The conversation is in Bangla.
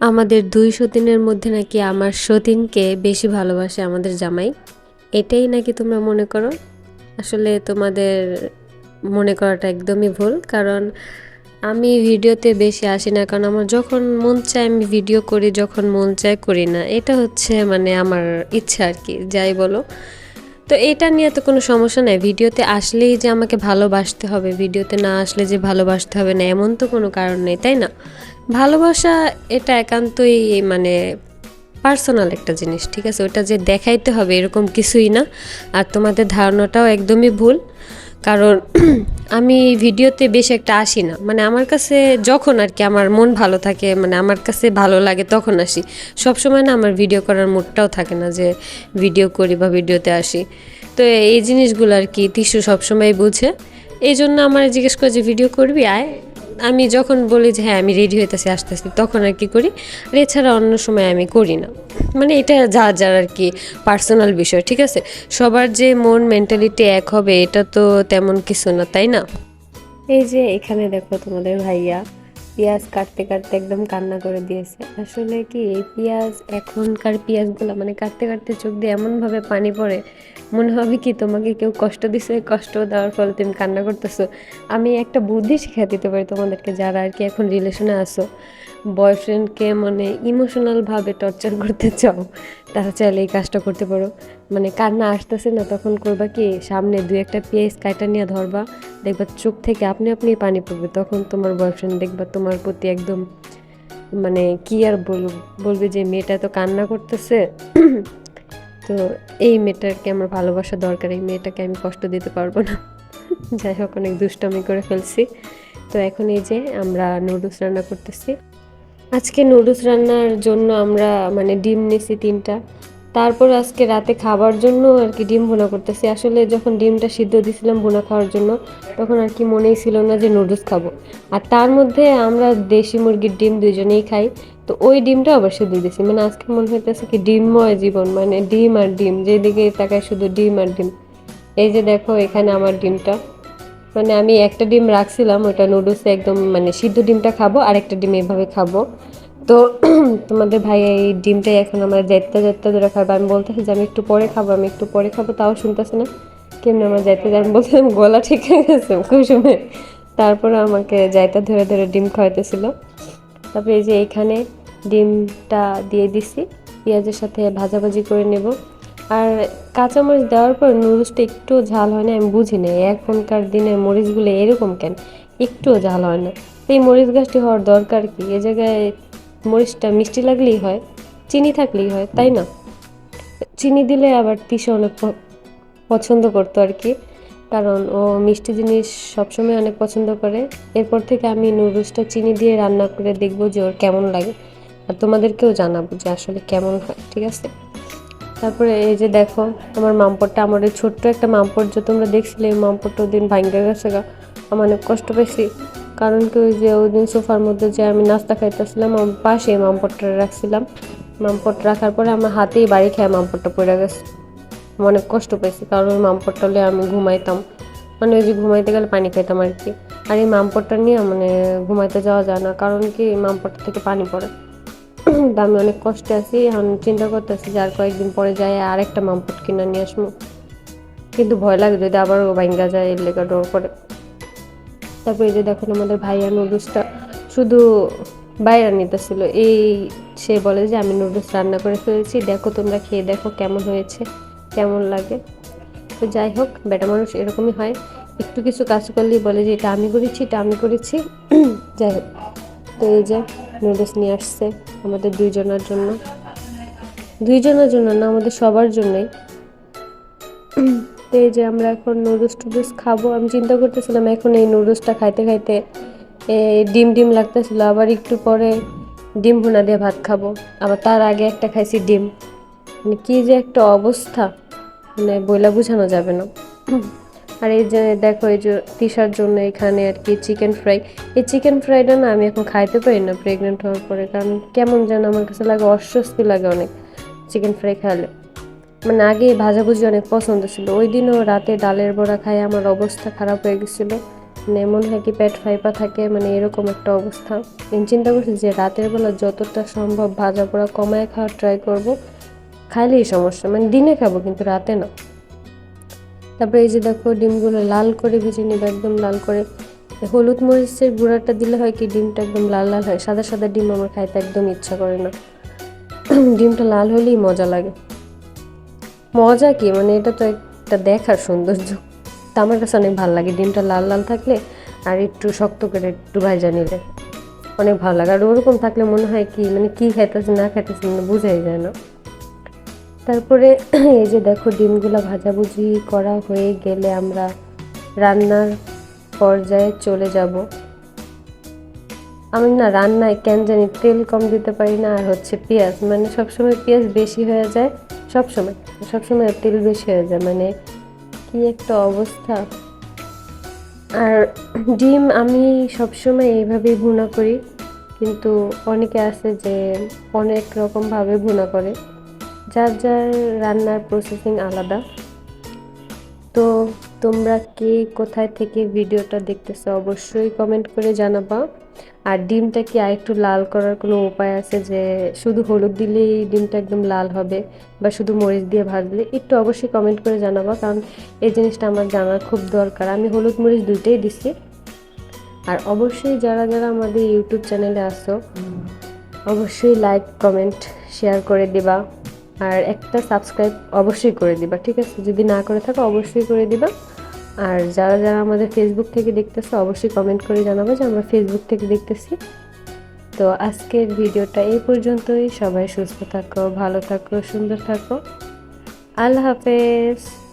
আমাদের দুই সতীনের মধ্যে নাকি আমার সতীনকে বেশি ভালোবাসে আমাদের জামাই। এটাই নাকি তোমরা মনে করো? আসলে তোমাদের মনে করাটা একদমই ভুল, কারণ আমি ভিডিওতে বেশি আসি না, কারণ আমার যখন মন চায় আমি ভিডিও করি, যখন মন চায় করি না। এটা হচ্ছে মানে আমার ইচ্ছা আর কি, যাই বলো। তো এটা নিয়ে তো কোনো সমস্যা নাই। ভিডিওতে আসলেই যে আমাকে ভালোবাসতে হবে, ভিডিওতে না আসলে যে ভালোবাসতে হবে না, এমন তো কোনো কারণ নেই, তাই না? ভালোবাসা এটা একান্তই মানে পার্সোনাল একটা জিনিস, ঠিক আছে? ওটা যে দেখাইতে হবে এরকম কিছুই না। আর তোমাদের ধারণাটাও একদমই ভুল। কারণ আমি ভিডিওতে বেশি একটা আসি না। মানে আমার কাছে যখন আর কি আমার মন ভালো থাকে মানে আমার কাছে ভালো লাগে তখন আসি। সব সময় না আমার ভিডিও করার মুডটাও থাকে না যে ভিডিও করি বা ভিডিওতে আসি। তো এই জিনিসগুলো আর কি তিসু সবসময় বুঝে। এই জন্য আমার জিজ্ঞেস করে যে, ভিডিও করবি? আয়। আমি যখন বলি যে হ্যাঁ আমি রেডি হইতেছি, আসতেছি, তখন আর কি করি? আর এছাড়া অন্য সময় আমি করি না। মানে এটা যা যার আর কি পার্সোনাল বিষয়, ঠিক আছে? সবার যে মন মেন্টালিটি এক হবে, এটা তো তেমন কিছু না, তাই না? এই যে এখানে দেখো তোমাদের ভাইয়া পেঁয়াজ কাটতে কাটতে একদম কান্না করে দিয়েছে। আসলে কি এই পেঁয়াজ, এখনকার পেঁয়াজগুলো মানে কাটতে কাটতে চোখ দিয়ে এমনভাবে পানি পড়ে, মনে হবে কি তোমাকে কেউ কষ্ট দিছে কষ্ট দেওয়ার ফলে তুমি কান্না করতেছো। আমি একটা বুদ্ধি শিখা দিতে পারি তোমাদেরকে, যারা আর কি এখন রিলেশনে আসো বয়ফ্রেন্ডকে মানে ইমোশনালভাবে টর্চার করতে চাও, তারা চাইলে এই কাজটা করতে পারো। মানে কান্না আসতেছে না, তখন করবা কি, সামনে দুই একটা পেঁয়াজ কাটা নিয়ে ধরবা, দেখবা চোখ থেকে আপনি আপনি পানি পড়বে, তখন তোমার বয়ফ্রেন্ড দেখবা তোমার প্রতি একদম মানে কি আর বলব বলবে যে মেয়েটা তো কান্না করতেছে। তো এই মেয়েটাকে আমার ভালোবাসা দরকার, এই মেয়েটাকে আমি কষ্ট দিতে পারব না। যাই হোক, অনেক দুষ্টামি করে ফেলছি। তো এখন এই যে আমরা নুডলস রান্না করতেছি। আজকে নুডলস রান্নার জন্য আমরা মানে ডিম নিছি তিনটা। তারপর আজকে রাতে খাবার জন্য আর কি ডিম ভুনা করতেছি। আসলে যখন ডিমটা সিদ্ধ দিছিলাম ভুনা খাওয়ার জন্য, তখন আর কি মনেই ছিল না যে নুডলস খাব। আর তার মধ্যে আমরা দেশি মুরগির ডিম দুজনেই খাই। তো ওই ডিমটা আবার সিদ্ধ দিছি মানে আজকে মনে হইতেছে কি ডিমময় জীবন মানে ডিম আর ডিম। যেদিকে তাকায় শুধু ডিম আর ডিম। এই যে দেখো এখানে আমার ডিমটা। মানে আমি একটা ডিম রাখছিলাম, ওটা নুডলসে একদম মানে সিদ্ধ ডিমটা খাব আর একটা ডিম এভাবে খাব। তো তোমাদের ভাই এই ডিমটাই এখন আমার যাইতে যাইতে ধরে খাব। আমি বলতেছি যে আমি একটু পরে খাব, আমি একটু পরে খাব, তাও শুনতেছে না। কেমনি আমার যাইতে যাই? আমি বলছিলাম গলা ঠিক হয়ে গেছে কুসুমে। তারপরে আমাকে যাইতে ধরে ধরে ডিম খাওয়াইতেছিল। তারপরে এই যে এইখানে ডিমটা দিয়ে দিছি, পেঁয়াজের সাথে ভাজাভাজি করে নেব। আর কাঁচামরিচ দেওয়ার পর নুডলসটা একটু ঝাল হয় না, আমি বুঝি না এখনকার দিনে মরিচগুলো এরকম কেন? একটুও ঝাল হয় না। এই মরিচ গাছটি হওয়ার দরকার কি? এ জায়গায় মরিচটা মিষ্টি লাগলেই হয়, চিনি থাকলেই হয়, তাই না? চিনি দিলে আবার তিসে অনেক পছন্দ করতো আর কি। কারণ ও মিষ্টি জিনিস সবসময় অনেক পছন্দ করে। এরপর থেকে আমি নুডলসটা চিনি দিয়ে রান্না করে দেখব যে ওর কেমন লাগে। আর তোমাদেরকেও জানাব যে আসলে কেমন হয়, ঠিক আছে? তারপরে এই যে দেখো, আমার মামপটটা আমার ছোট্ট একটা মামপট যে তোমরা দেখছিলে, এই মামপটটা ওই দিন ভাঙ্গা গেছে গা। আমার অনেক কষ্ট পেয়েছি কারণ কি ওই যে ওই দিন সোফার মধ্যে যে আমি নাস্তা খাইতেছিলাম আমার পাশে মামপটটা রাখছিলাম। মামপট রাখার পরে আমার হাতেই বাড়ি খেয়ে মামপটটা পড়ে গেছে। অনেক কষ্ট পেয়েছি কারণ ওই মামপটটা হলে আমি ঘুমাইতাম। মানে ওই যে ঘুমাইতে গেলে পানি খাইতাম আর কি আর এই মামপটটা নিয়ে মানে ঘুমাইতে যাওয়া যায় না, কারণ কি মামপটটা থেকে পানি পড়ে। তা আমি অনেক কষ্টে আছি, এখন চিন্তা করতেছি যে আর কয়েকদিন পরে যাই আর একটা মামপট কিনে নিয়ে আসব। কিন্তু ভয় লাগে যদি আবার ও ভাঙ্গা যায়, এর লেগে ডোর করে। তারপর যে দেখুন আমাদের ভাইয়া নুডলসটা শুধু বাইরে নিতেছিল। এই সে বলে যে, আমি নুডলস রান্না করে ফেলেছি, দেখো তোমরা খেয়ে দেখো কেমন হয়েছে, কেমন লাগে। তো যাই হোক, বেটা মানুষ এরকমই হয়। একটু কিছু কাজ করলেই বলে যে, এটা আমি করেছি, এটা আমি করেছি। যাই হোক, তো এই যে নুডলস নিয়ে আসছে আমাদের দুইজনের জন্য। দুইজনের জন্য না, আমাদের সবার জন্যই। তো এই যে আমরা এখন নুডলস টুডলস খাব। আমি চিন্তা করতেছিলাম এখন এই নুডলসটা খাইতে খাইতে ডিম ডিম লাগতেছিল। আবার একটু পরে ডিম ভুনা দিয়ে ভাত খাব। আবার তার আগে একটা খাইছি ডিম। মানে কী যে একটা অবস্থা। মানে বইলা বোঝানো যাবে না। আর এই যে দেখো, এই যে তিসার জন্য এখানে আর কি চিকেন ফ্রাই এই চিকেন ফ্রাইটা না আমি এখন খাইতে পারি না প্রেগনেন্ট হওয়ার পরে। কারণ কেমন যেন আমার কাছে লাগে, অস্বস্তি লাগে অনেক চিকেন ফ্রাই খাইলে। মানে আগে ভাজাভুজি অনেক পছন্দ ছিল। ওই দিনও রাতে ডালের বড়া খাই আমার অবস্থা খারাপ হয়ে গেছিল। মানে এমন হয় কি পেট ফাইপা থাকে মানে এরকম একটা অবস্থা। আমি চিন্তা করছি যে রাতের বেলা যতটা সম্ভব ভাজা পোড়া কমায় খাওয়ার ট্রাই করব। খাইলেই সমস্যা মানে দিনে খাব কিন্তু রাতে না। তারপরে এই যে দেখো ডিমগুলো লাল করে ভেজে নিবে, একদম লাল করে। হলুদ মরিচের গুঁড়াটা দিলে হয় কি ডিমটা একদম লাল লাল হয়, সাদা সাদা ডিম আমার খাইতে একদম ইচ্ছা করে না। ডিমটা লাল হলেই মজা লাগে। মজা কি? মানে এটা তো একটা দেখার সৌন্দর্য। তা আমার কাছে অনেক ভালো লাগে। ডিমটা লাল লাল থাকলে আর একটু শক্ত করে একটু ভাজা নিলে অনেক ভালো লাগে। আর ওরকম থাকলে মনে হয় কি মানে কী খাইতেছে না খাইতেছে মানে বোঝাই যায় না। তারপরে এই যে দেখো ডিমগুলো ভাজাভুজি করা হয়ে গেলে আমরা রান্নার পর্যায়ে চলে যাব। আমি না রান্নায় কেন জানি তেল কম দিতে পারি না আর হচ্ছে পেঁয়াজ। মানে সবসময় পেঁয়াজ বেশি হয়ে যায়। সবসময় সবসময় তেল বেশি হয়ে যায় মানে কি একটা অবস্থা। আর ডিম আমি সবসময় এইভাবেই ভুনা করি, কিন্তু অনেকে আছে যে অনেক রকমভাবে ভুনা করে। যার যার রান্নার প্রসেসিং আলাদা। তো তোমরা কে কোথায় থেকে ভিডিওটা দেখতেছো অবশ্যই কমেন্ট করে জানাবা। আর ডিমটা কি আর একটু লাল করার কোনো উপায় আছে যে শুধু হলুদ দিলেই ডিমটা একদম লাল হবে বা শুধু মরিচ দিয়ে ভাজলে একটু অবশ্যই কমেন্ট করে জানাব, কারণ এই জিনিসটা আমার জানার খুব দরকার। আমি হলুদ মরিচ দুইটাই দিছি। আর অবশ্যই যারা যারা আমাদের ইউটিউব চ্যানেলে আসো অবশ্যই লাইক কমেন্ট শেয়ার করে দিবা। আর একটা সাবস্ক্রাইব অবশ্যই করে দিবা, ঠিক আছে? যদি না করে থাকো, অবশ্যই করে দিবা। আর যারা যারা আমাদের ফেসবুক থেকে দেখতেছে, অবশ্যই কমেন্ট করে জানাব যে আমরা ফেসবুক থেকে দেখতেছি। তো আজকের ভিডিওটা এই পর্যন্তই। সবাই সুস্থ থাকো, ভালো থাকো, সুন্দর থাকো। আল্লাহ হাফেজ।